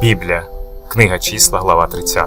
Біблія, книга числа, глава 30.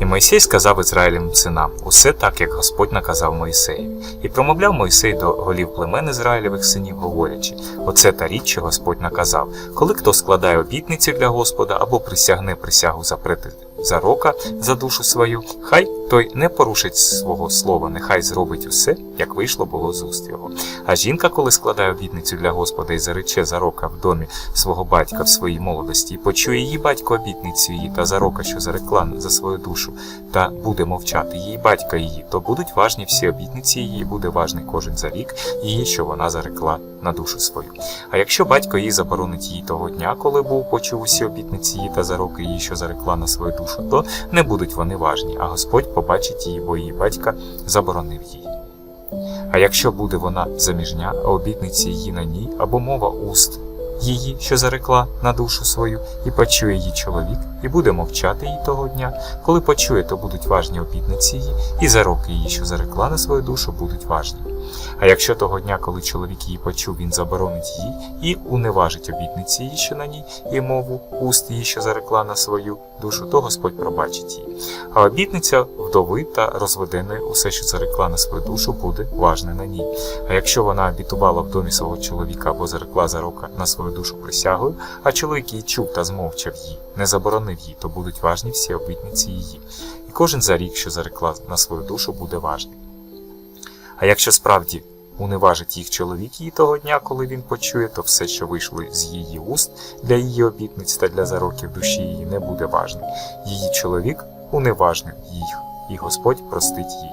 І Мойсей сказав Ізраїлевим синам усе так, як Господь наказав Моїсеєві, і промовляв Мойсей до голів племен Ізраїлевих синів, говорячи: Оце та річ, що Господь наказав, коли хто складає обітниці для Господа або присягне присягу запрети за рока за душу свою, хай той не порушить свого слова, нехай зробить усе, як вийшло було з уст його. А жінка, коли складає обітницю для Господа і зарече за рока в домі свого батька в своїй молодості, і почує її батько обітницю її та за рока, що зарекла за свою душу, та буде мовчати її батька її, то будуть важні всі обітниці її, буде важний кожен за рік її, що вона зарекла на душу свою. А якщо батько їй заборонить її того дня, коли був почув усі обітниці її та зароки її, що зарекла на свою душу, то не будуть вони важні, а Господь побачить її, бо її батька заборонив її. А якщо буде вона заміжня, а обітниці її на ній, або мова уст її, що зарекла на душу свою, і почує її чоловік, і буде мовчати її того дня, коли почує, то будуть важні обітниці її, і зароки її, що зарекла на свою душу, будуть важні. А якщо того дня, коли чоловік її почув, він заборонить їй і уневажить обітниці її, що на ній, і мову уст її, що зарекла на свою душу, то Господь пробачить її. А обітниця вдови та розведеної, усе, що зарекла на свою душу, буде важне на ній. А якщо вона обітувала в домі свого чоловіка або зарекла за рока на свою душу присягою, а чоловік її чув та змовчав її, не заборонив їй, то будуть важні всі обітниці її. І кожен за рік, що зарекла на свою душу, буде важний. А якщо справді уневажить їх чоловік її того дня, коли він почує, то все, що вийшло з її уст для її обітниць та для зароків душі її, не буде важним. Її чоловік уневажнив їх, і Господь простить їй.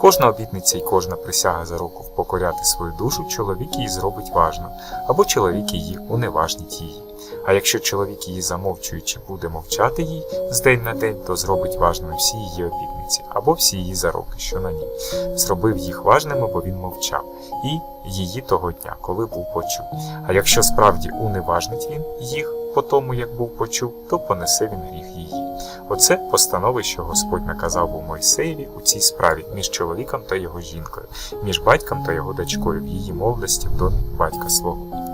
Кожна обітниця і кожна присяга за року впокоряти свою душу, чоловік її зробить важно, або чоловік її уневажнить її. А якщо чоловік її замовчуючи буде мовчати їй з день на день, то зробить важними всі її обітниці, або всі її зароки, що на ній. Зробив їх важними, бо він мовчав, і її того дня, коли був почув. А якщо справді уневажнить він їх по тому, як був почув, то понесе він гріх її. Оце постанови, що Господь наказав у Мойсеєві у цій справі між чоловіком та його жінкою, між батьком та його дочкою в її молодості домі батька свого.